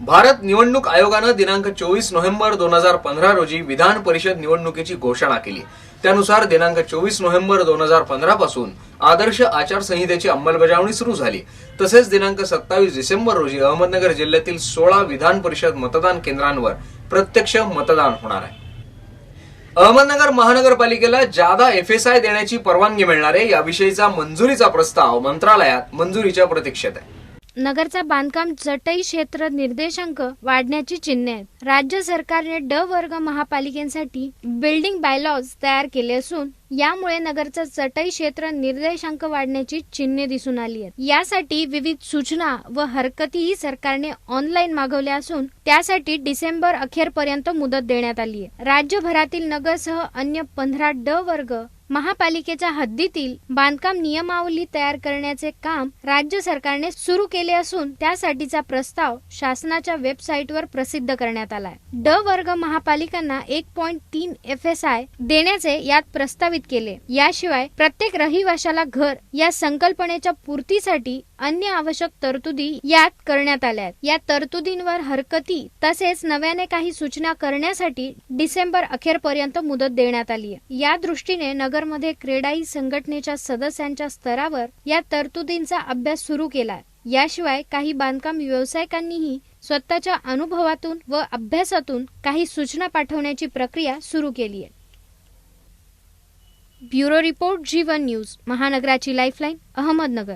भारत निवडणूक आयोगानं दिनांक चोवीस नोव्हेंबर दोन हजार पंधरा रोजी विधान परिषद निवडणुकीची घोषणा केली. त्यानुसार दिनांक चोवीस नोव्हेंबर दोन हजार पंधरा पासून आदर्श आचारसंहितेची अंमलबजावणी सुरू झाली. तसेच दिनांक सत्तावीस डिसेंबर रोजी अहमदनगर जिल्ह्यातील सोळा विधान परिषद मतदान केंद्रांवर प्रत्यक्ष मतदान होणार आहे. अहमदनगर महानगरपालिकेला जादा एफ एस आय देण्याची परवानगी मिळणार आहे याविषयीचा मंजुरीचा प्रस्ताव मंत्रालयात मंजुरीच्या प्रतीक्षेत आहे. नगरचा बांधकाम चटई क्षेत्र निर्देशांक वाढण्याची चिन्हे आहेत. राज्य सरकारने ड वर्ग महापालिकेसाठी बिल्डिंग बायलॉज तयार केले असून यामुळे नगरचा चटई क्षेत्र निर्देशांक वाढण्याची चिन्हे दिसून आली आहेत. यासाठी विविध सूचना व हरकतीही सरकारने ऑनलाईन मागवल्या असून त्यासाठी डिसेंबर अखेरपर्यंत मुदत देण्यात आली आहे. राज्यभरातील नगरसह अन्य पंधरा ड वर्ग महापालिकेच्या हद्दीतील बांधकाम नियमावली तयार करण्याचे काम राज्य सरकारने सुरू केले असून त्यासाठीचा प्रस्ताव शासनाच्या वेबसाईटवर प्रसिद्ध करण्यात आलाय. ड वर्ग महापालिकांना एक पॉईंट तीन एफ एस आय देण्याचे यात प्रस्तावित केले. याशिवाय प्रत्येक रहिवाशाला घर या संकल्पनेच्या पूर्तीसाठी अन्य आवश्यक तरतुदी यात करण्यात आल्या आहेत. या तरतुदींवर हरकती तसेच नव्याने काही सूचना करण्यासाठी डिसेंबर अखेरपर्यंत मुदत देण्यात आली आहे. या दृष्टीने नगरमध्ये क्रेडाई संघटनेच्या सदस्यांच्या स्तरावर या तरतुदींचा अभ्यास सुरू केला याशिवाय काही बांधकाम व्यावसायिकांनीही स्वतःच्या अनुभवातून व अभ्यासातून काही सूचना पाठवण्याची प्रक्रिया सुरू केली आहे. ब्युरो रिपोर्ट जीवन न्यूज महानगराची लाईफलाईन अहमदनगर.